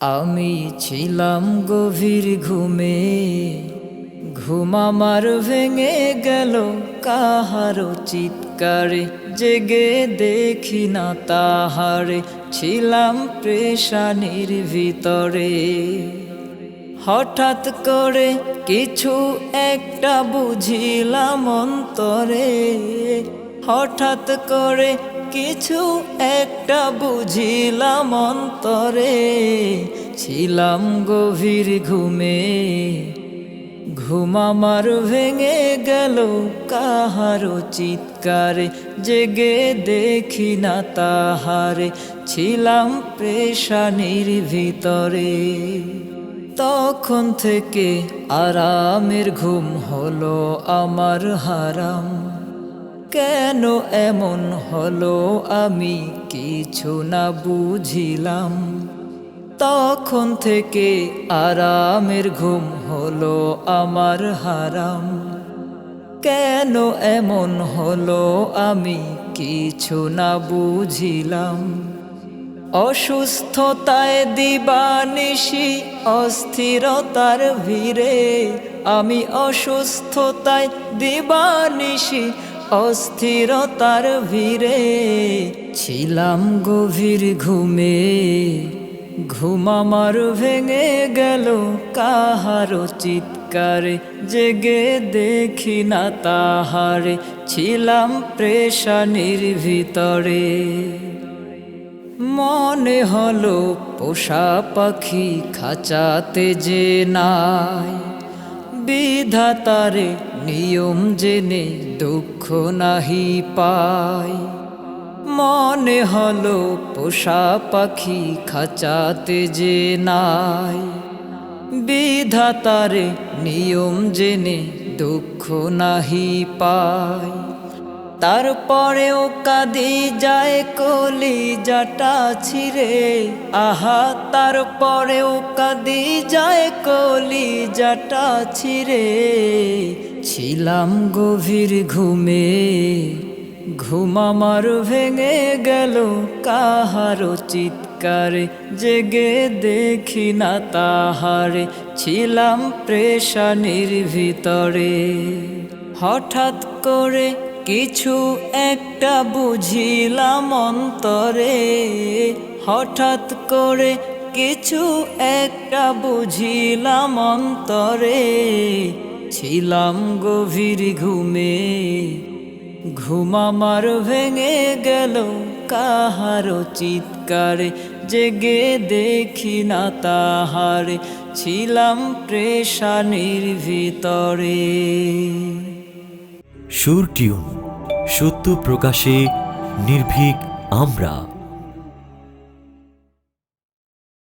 আমি ছিলাম গভীর ঘুমে। ঘুম আমার ভেঙে গেল, কাহারো চিৎকারে জেগে দেখি না তাহারে। ছিলাম প্রেশানির ভিতরে। হঠাৎ করে কিছু একটা বুঝিলাম অন্তরে। হঠাৎ করে কিছু একটা বুঝিলাম অন্তরে। ছিলাম গভীর ঘুমে। ঘুম আমার ভেঙে গেল, কাহারো চিৎকারে জেগে দেখি না তাহারে। ছিলাম প্রেশানির ভিতরে তখন থেকে আরামের ঘুম হলো আমার হারাম। কেন এমন হলো আমি কিছু না বুঝিলাম। তখন থেকে আরামের ঘুম হলো আমার হারাম। কেন এমন হলো আমি কিছু না বুঝিলাম। অসুস্থতায় দিবানিশি অস্থিরতার ভিড়ে আমি অসুস্থতায় দিবানিশি অস্থিরতার ভিড়ে ছিলাম গভীর ঘুমে। ঘুম আমার ভেঙে গেল, কাহারো চিৎকারে জেগে দেখি না তাহারে। ছিলাম প্রেশানির ভিতরে মনে হলো পোষা পাখি খাঁচাতে যে নাই। বিধাতারে নিয়ম জেনে দুঃখ নাহি পাই মনে হলো পোষা পাখি খাঁচাতে যে নাই। বিধাতারে নিয়ম জেনে দুঃখ নাহি পায়। তারপরেও কাঁদি যায় কলি জাটা ছিঁড়ে। আহা, তারপরেও কাঁদি যায় কলি জাটা ছিঁড়ে। ছিলাম গভীর ঘুমে, ঘুম আমার ভেঙে গেল, কাহারো চিৎকারে জেগে দেখি না তাহারে। ছিলাম প্রেশানির ভিতরে, হঠাৎ করে কিছু একটা বুঝিলাম অন্তরে। হঠাৎ করে কিছু একটা বুঝিলাম অন্তরে। ছিলাম গভীর ঘুমে। ঘুমামার ভেঙে গেল, কাহারো চিৎকারে জেগে দেখি না তাহারে। ছিলাম প্রেশানির ভিতরে। সুর টিউন। সত্য প্রকাশে নির্ভীক আমরা।